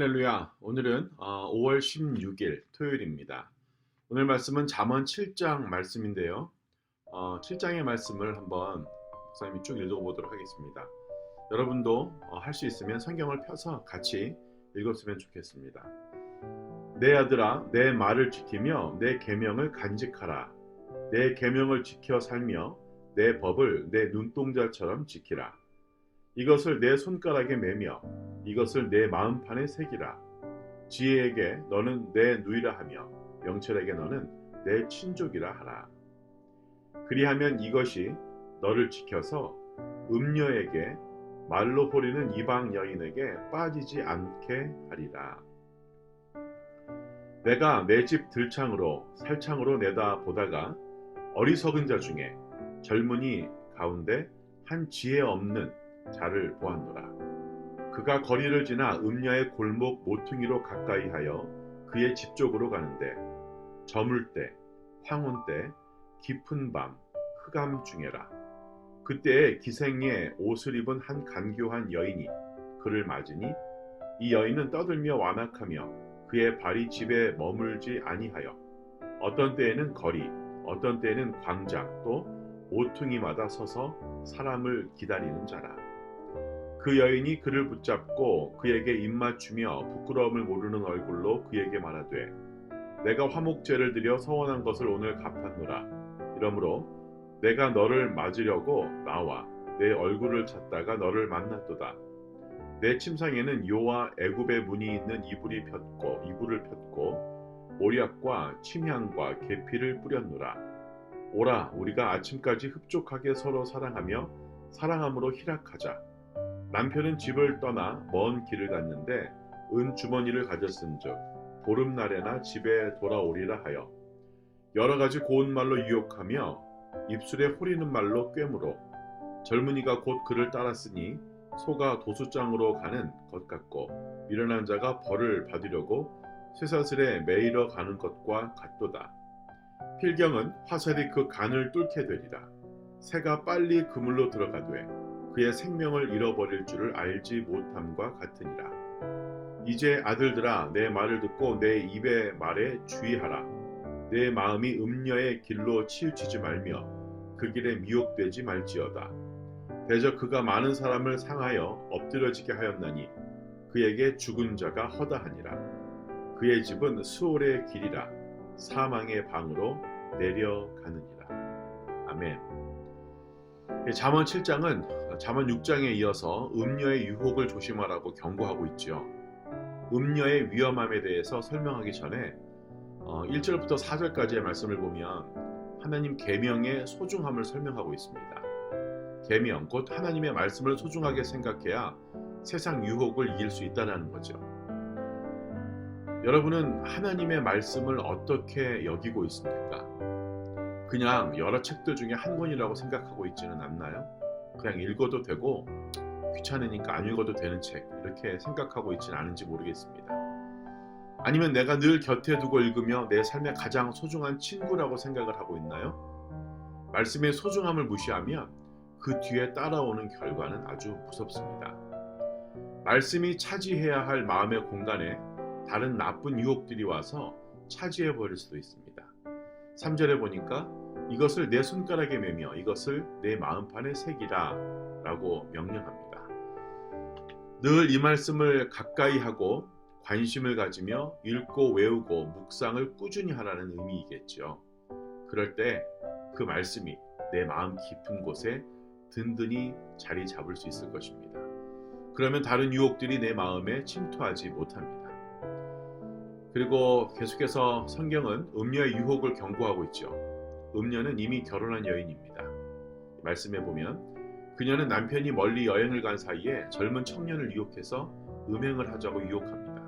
할렐루야. 오늘은 어, 5월 16일 토요일입니다. 오늘 말씀은 잠언 7장 말씀인데요. 어, 7장의 말씀을 한번 목사님이 쭉 읽어보도록 하겠습니다. 여러분도 어, 할수 있으면 성경을 펴서 같이 읽었으면 좋겠습니다. 내 아들아, 내 말을 지키며 내 계명을 간직하라. 내 계명을 지켜 살며 내 법을 내 눈동자처럼 지키라. 이것을 내 손가락에 매며 이것을 내 마음판에 새기라. 지혜에게 너는 내 누이라 하며 영철에게 너는 내 친족이라 하라. 그리하면 이것이 너를 지켜서 음녀에게 말로 호리는 이방 여인에게 빠지지 않게 하리라. 내가 내 집 들창으로 살창으로 내다 보다가 어리석은 자 중에 젊은이 가운데 한 지혜 없는 자를 보았노라. 그가 거리를 지나 음녀의 골목 모퉁이로 가까이 하여 그의 집 쪽으로 가는데 저물 때, 황혼 때, 깊은 밤, 흑암 중에라. 그때에 기생의 옷을 입은 한 간교한 여인이 그를 맞으니 이 여인은 떠들며 완악하며 그의 발이 집에 머물지 아니하여 어떤 때에는 거리, 어떤 때에는 광장 또 모퉁이마다 서서 사람을 기다리는 자라. 그 여인이 그를 붙잡고 그에게 입맞추며 부끄러움을 모르는 얼굴로 그에게 말하되 내가 화목제를 드려 서원한 것을 오늘 갚았노라. 이러므로 내가 너를 맞으려고 나와 내 얼굴을 찾다가 너를 만났도다. 내 침상에는 요와 애굽의 문이 있는 이불이 폈고 이불을 폈고 모략과 침향과 계피를 뿌렸노라. 오라 우리가 아침까지 흡족하게 서로 사랑하며 사랑함으로 희락하자 남편은 집을 떠나 먼 길을 갔는데 은 주머니를 가졌은즉 보름날에나 집에 돌아오리라 하여 여러 가지 고운 말로 유혹하며 입술에 호리는 말로 꿰물어 젊은이가 곧 그를 따랐으니 소가 도수장으로 가는 것 같고 미련한 자가 벌을 받으려고 쇠사슬에 매이러 가는 것과 같도다. 필경은 화살이 그 간을 뚫게 되리라. 새가 빨리 그물로 들어가되 그의 생명을 잃어버릴 줄을 알지 못함과 같으니라. 이제 아들들아 내 말을 듣고 내 입의 말에 주의하라. 내 마음이 음녀의 길로 치우치지 말며 그 길에 미혹되지 말지어다. 대저 그가 많은 사람을 상하여 엎드려지게 하였나니 그에게 죽은 자가 허다하니라. 그의 집은 수월의 길이라 사망의 방으로 내려가느니라. 아멘. 잠언 7장은 잠언 6장에 이어서 음녀의 유혹을 조심하라고 경고하고 있죠. 음녀의 위험함에 대해서 설명하기 전에 1절부터 어, 4절까지의 말씀을 보면 하나님 계명의 소중함을 설명하고 있습니다. 계명 곧 하나님의 말씀을 소중하게 생각해야 세상 유혹을 이길 수 있다는 거죠. 여러분은 하나님의 말씀을 어떻게 여기고 있습니까? 그냥 여러 책들 중에 한 권이라고 생각하고 있지는 않나요? 그냥 읽어도 되고 귀찮으니까 안 읽어도 되는 책 이렇게 생각하고 있지는 않은지 모르겠습니다. 아니면 내가 늘 곁에 두고 읽으며 내 삶의 가장 소중한 친구라고 생각을 하고 있나요? 말씀의 소중함을 무시하면 그 뒤에 따라오는 결과는 아주 무섭습니다. 말씀이 차지해야 할 마음의 공간에 다른 나쁜 유혹들이 와서 차지해 버릴 수도 있습니다. 3절에 보니까 이것을 내 손가락에 매며 이것을 내 마음판에 새기라 라고 명령합니다. 늘 이 말씀을 가까이 하고 관심을 가지며 읽고 외우고 묵상을 꾸준히 하라는 의미이겠죠. 그럴 때 그 말씀이 내 마음 깊은 곳에 든든히 자리 잡을 수 있을 것입니다. 그러면 다른 유혹들이 내 마음에 침투하지 못합니다. 그리고 계속해서 성경은 음녀의 유혹을 경고하고 있죠. 음녀는 이미 결혼한 여인입니다. 말씀해 보면 그녀는 남편이 멀리 여행을 간 사이에 젊은 청년을 유혹해서 음행을 하자고 유혹합니다.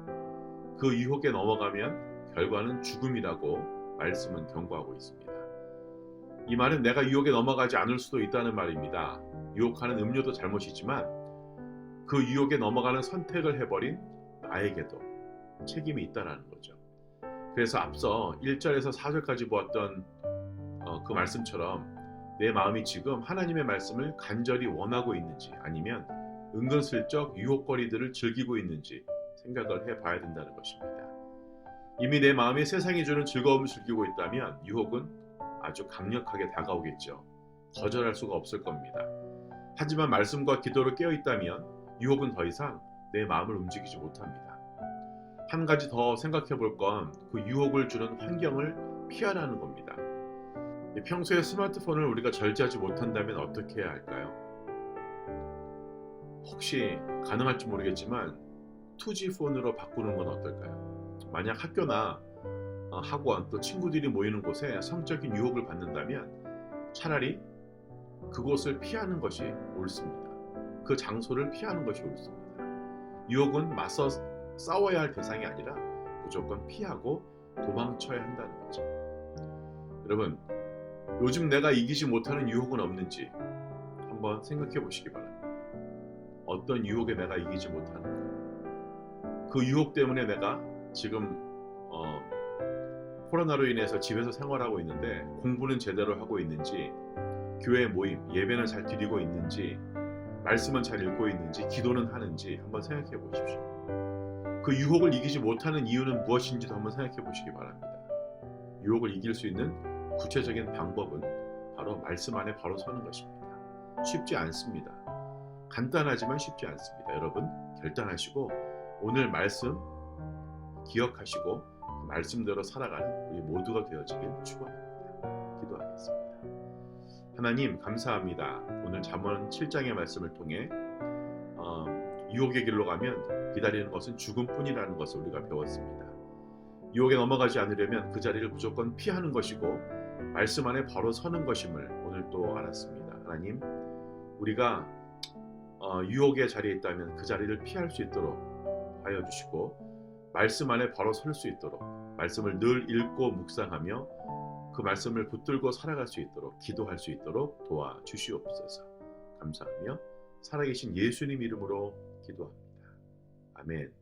그 유혹에 넘어가면 결과는 죽음이라고 말씀은 경고하고 있습니다. 이 말은 내가 유혹에 넘어가지 않을 수도 있다는 말입니다. 유혹하는 음료도 잘못이지만 그 유혹에 넘어가는 선택을 해버린 나에게도 책임이 있다라는 거죠. 그래서 앞서 1절에서 4절까지 보았던 어, 그 말씀처럼 내 마음이 지금 하나님의 말씀을 간절히 원하고 있는지 아니면 은근슬쩍 유혹거리들을 즐기고 있는지 생각을 해봐야 된다는 것입니다. 이미 내 마음이 세상이 주는 즐거움을 즐기고 있다면 유혹은 아주 강력하게 다가오겠죠. 거절할 수가 없을 겁니다. 하지만 말씀과 기도로 깨어 있다면 유혹은 더 이상 내 마음을 움직이지 못합니다. 한 가지 더 생각해 볼 건 그 유혹을 주는 환경을 피하라는 겁니다. 평소에 스마트폰을 우리가 절제하지 못한다면 어떻게 해야 할까요? 혹시 가능할지 모르겠지만 2G 폰으로 바꾸는 건 어떨까요? 만약 학교나 어, 학원 또 친구들이 모이는 곳에 성적인 유혹을 받는다면 차라리 그곳을 피하는 것이 옳습니다. 그 장소를 피하는 것이 옳습니다. 유혹은 맞서 싸워야 할 대상이 아니라 무조건 피하고 도망쳐야 한다는 거죠. 여러분, 요즘 내가 이기지 못하는 유혹은 없는지 한번 생각해 보시기 바랍니다. 어떤 유혹에 내가 이기지 못하는가? 그 유혹 때문에 내가 지금 어, 코로나로 인해서 집에서 생활하고 있는데 공부는 제대로 하고 있는지 교회 모임, 예배는 잘 드리고 있는지 말씀은 잘 읽고 있는지 기도는 하는지 한번 생각해 보십시오. 그 유혹을 이기지 못하는 이유는 무엇인지도 한번 생각해 보시기 바랍니다. 유혹을 이길 수 있는 구체적인 방법은 바로 말씀 안에 바로 서는 것입니다. 쉽지 않습니다. 간단하지만 쉽지 않습니다. 여러분 결단하시고 오늘 말씀 기억하시고 그 말씀대로 살아가는 우리 모두가 되어지길 축원합니다. 기도하겠습니다. 하나님 감사합니다. 오늘 잠언 7장의 말씀을 통해 어, 유혹의 길로 가면 기다리는 것은 죽음뿐이라는 것을 우리가 배웠습니다. 유혹에 넘어가지 않으려면 그 자리를 무조건 피하는 것이고 말씀 안에 바로 서는 것임을 오늘 또 알았습니다. 하나님, 우리가 어, 유혹의 자리에 있다면 그 자리를 피할 수 있도록 하여 주시고 말씀 안에 바로 설 수 있도록 말씀을 늘 읽고 묵상하며 그 말씀을 붙들고 살아갈 수 있도록 기도할 수 있도록 도와 주시옵소서. 감사하며 살아계신 예수님 이름으로 기도합니다. 아멘.